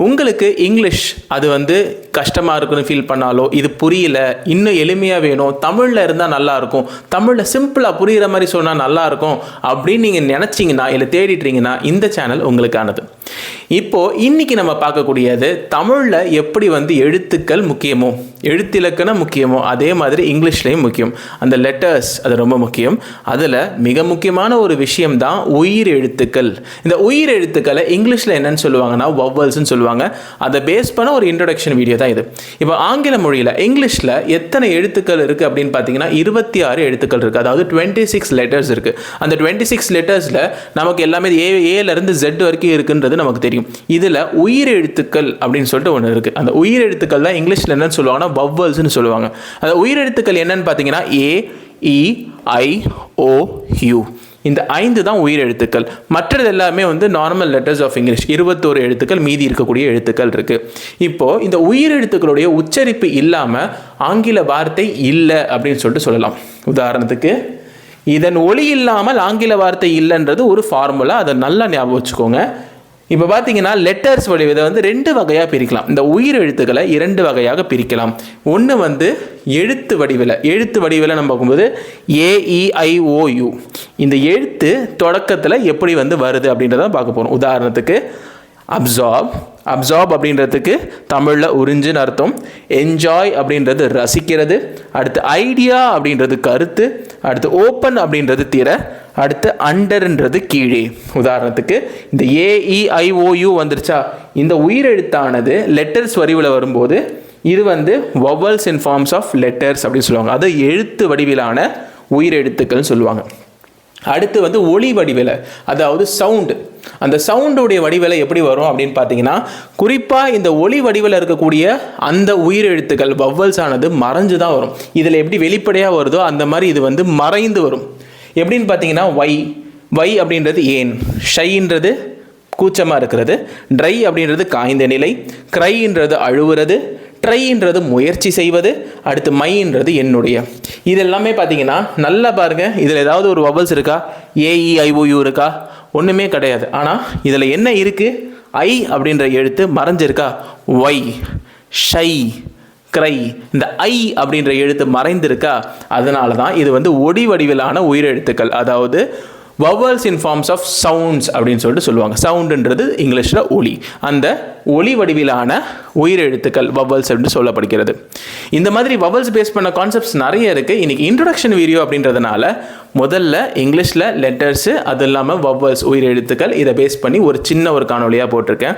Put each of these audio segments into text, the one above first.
உங்களுக்கு இங்கிலீஷ் அது வந்து கஷ்டமாக இருக்குன்னு ஃபீல் பண்ணாலோ இது புரியல இன்னும் எளிமையாக வேணும் தமிழில் இருந்தால் நல்லாயிருக்கும் தமிழில் சிம்பிளாக புரிகிற மாதிரி சொன்னால் நல்லாயிருக்கும் அப்படின்னு நீங்கள் நினச்சிங்கன்னா இல்லை தேடிட்டீங்கன்னா இந்த சேனல் உங்களுக்கானது. இப்போது இன்னைக்கு நம்ம பார்க்கக்கூடியது தமிழில் எப்படி வந்து எழுத்துக்கள் முக்கியமோ எழுத்திலக்கணம் முக்கியமோ அதே மாதிரி இங்கிலீஷ்லேயும் முக்கியம். அந்த லெட்டர்ஸ் அது ரொம்ப முக்கியம். அதில் மிக முக்கியமான ஒரு விஷயம் தான் உயிர் எழுத்துக்கள். இந்த உயிர் எழுத்துக்களை இங்கிலீஷில் என்னன்னு சொல்லுவாங்கன்னா வவ்வல்ஸ்னு சொல்லுவாங்க. அதை பேஸ் பண்ண ஒரு இன்ட்ரடக்ஷன் வீடியோ தான் இது. இப்போ ஆங்கில மொழியில் இங்கிலீஷில் எத்தனை எழுத்துக்கள் இருக்குது அப்படின்னு பார்த்தீங்கன்னா இருபத்தி ஆறு எழுத்துக்கள் இருக்குது அதாவது டுவெண்ட்டி சிக்ஸ் லெட்டர்ஸ் இருக்குது அந்த டுவெண்ட்டி சிக்ஸ் லெட்டர்ஸில் நமக்கு எல்லாமே ஏ ஏலேருந்து ஜெட் வரைக்கும் இருக்குன்றது நமக்கு தெரியும். இதில் உயிர் எழுத்துக்கள் அப்படின்னு சொல்லிட்டு ஒன்று இருக்குது அந்த உயிர் எழுத்துக்கள் தான் இங்கிலீஷில் என்னென்னு சொல்லுவாங்கன்னா வவ்வல்ஸ்னு சொல்லுவாங்க. அந்த உயிர் எழுத்துக்கள் என்னென்னு பார்த்தீங்கன்னா ஏ இ e, ஐ ஓ யூ இந்த ஐந்து தான் உயிர் எழுத்துக்கள். மற்றது எல்லாமே வந்து நார்மல் லெட்டர்ஸ் ஆஃப் இங்கிலீஷ் இருபத்தோரு எழுத்துக்கள் மீதி இருக்கக்கூடிய எழுத்துக்கள் இருக்குது இப்போது இந்த உயிர் எழுத்துக்களுடைய உச்சரிப்பு இல்லாமல் ஆங்கில வார்த்தை இல்லை அப்படின்னு சொல்லிட்டு சொல்லலாம். உதாரணத்துக்கு இதன் ஒளி இல்லாமல் ஆங்கில வார்த்தை இல்லைன்றது ஒரு ஃபார்முலா அதை நல்லா ஞாபகம் வச்சுக்கோங்க. இப்போ பார்த்தீங்கன்னா லெட்டர்ஸ் வடிவ இதை வந்து ரெண்டு வகையாக பிரிக்கலாம். இந்த உயிர் எழுத்துக்களை இரண்டு வகையாக பிரிக்கலாம். ஒன்று வந்து எழுத்து வடிவில். எழுத்து வடிவில் நம்ம பார்க்கும்போது ஏஇஐஓயு இந்த எழுத்து தொடக்கத்தில் எப்படி வந்து வருது அப்படின்றத பார்க்க போகிறோம் உதாரணத்துக்கு அப்சார்ப் அப்சார்ப் அப்படின்றதுக்கு தமிழில் உறிஞ்சுன்னு அர்த்தம். என்ஜாய் அப்படின்றது ரசிக்கிறது. அடுத்து ஐடியா அப்படின்றது கருத்து. அடுத்து ஓப்பன் அப்படின்றது திற. அடுத்து அண்டர்ன்றது கீழே. உதாரணத்துக்கு இந்த ஏஇஐஓயு வந்துருச்சா? இந்த உயிரெழுத்தானது லெட்டர்ஸ் வடிவில் வரும்போது இது வந்து vowels in forms of letters அப்படின்னு சொல்லுவாங்க. அது எழுத்து வடிவிலான உயிரெழுத்துக்கள்னு சொல்லுவாங்க. அடுத்து வந்து ஒளி வடிவில் அதாவது சவுண்டு அந்த சவுண்டுடைய வடிவில் எப்படி வரும் அப்படின்னு பார்த்தீங்கன்னா குறிப்பாக இந்த ஒளி வடிவில் இருக்கக்கூடிய அந்த உயிரெழுத்துக்கள் வவ்வல்ஸ் ஆனது மறைஞ்சு தான் வரும். இதில் எப்படி வெளிப்படையாக வருதோ அந்த மாதிரி இது வந்து மறைந்து வரும். எப்படின்னு பார்த்தீங்கன்னா வை வை அப்படின்றது ஏன்? ஷைன்றது கூச்சமாக இருக்கிறது ட்ரை அப்படின்றது காய்ந்த நிலை க்ரைன்றது அழுவுறது ட்ரைன்றது முயற்சி செய்வது அடுத்து மைன்றது என்னுடைய. இது எல்லாமே பார்த்தீங்கன்னா நல்லா பாருங்கள் இதில் ஏதாவது ஒரு வவல்ஸ் இருக்கா? ஏஇஐஓயு e, இருக்கா? ஒன்றுமே கிடையாது. ஆனால் இதில் என்ன இருக்குது ஐ அப்படின்ற எழுத்து மறைஞ்சிருக்கா? Y shy cry. இந்த ஐ அப்படின்ற எழுத்து மறைந்திருக்கா? அதனால தான் இது வந்து ஒடி வடிவிலான உயிரெழுத்துக்கள். அதாவது vowels in forms of sounds அப்படின்னு சொல்லிட்டு சொல்லுவாங்க. சவுண்டுன்றது இங்கிலீஷில் ஒலி. அந்த ஒலி வடிவிலான உயிரெழுத்துக்கள் வவல்ஸ் அப்படின்னு சொல்லப்படுகிறது. இந்த மாதிரி வவல்ஸ் பேஸ் பண்ண கான்செப்ட்ஸ் நிறைய இருக்குது இன்றைக்கி இன்ட்ரொடக்ஷன் வீடியோ அப்படின்றதுனால முதல்ல இங்கிலீஷில் லெட்டர்ஸு அது இல்லாமல் வவல்ஸ் உயிரெழுத்துக்கள் இதை பேஸ் பண்ணி ஒரு சின்ன ஒரு காணொலியாக போட்டிருக்கேன்.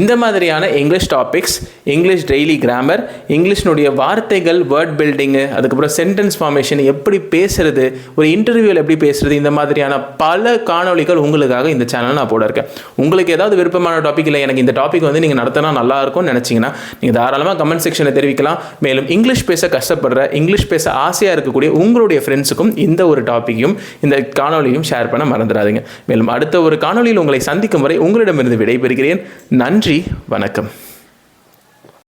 இந்த மாதிரியான English topics English daily grammar இங்கிலீஷினுடைய வார்த்தைகள் வேர்ட் பில்டிங்கு அதுக்கப்புறம் சென்டென்ஸ் ஃபார்மேஷன் எப்படி பேசுறது ஒரு இன்டர்வியூவில் எப்படி பேசுறது இந்த மாதிரியான பல காணொலிகள் உங்களுக்காக இந்த சேனல் நான் போட இருக்கேன் உங்களுக்கு ஏதாவது விருப்பமான டாபிக் இல்லை எனக்கு இந்த டாபிக் வந்து நீங்கள் நடத்தினா நல்லா இருக்கும்னு நினச்சிங்கன்னா நீங்கள் தாராளமாக கமெண்ட் செக்ஷனில் தெரிவிக்கலாம். மேலும் இங்கிலீஷ் பேச கஷ்டப்படுற இங்கிலீஷ் பேச ஆசையாக இருக்கக்கூடிய உங்களுடைய ஃப்ரெண்ட்ஸுக்கும் இந்த ஒரு டாப்பிக்கையும் இந்த காணொலியும் ஷேர் பண்ண மறந்துடாதீங்க. மேலும் அடுத்த ஒரு காணொலியில் உங்களை சந்திக்கும் வரை உங்களிடமிருந்து விடைபெறுகிறேன். நன்றி வணக்கம்.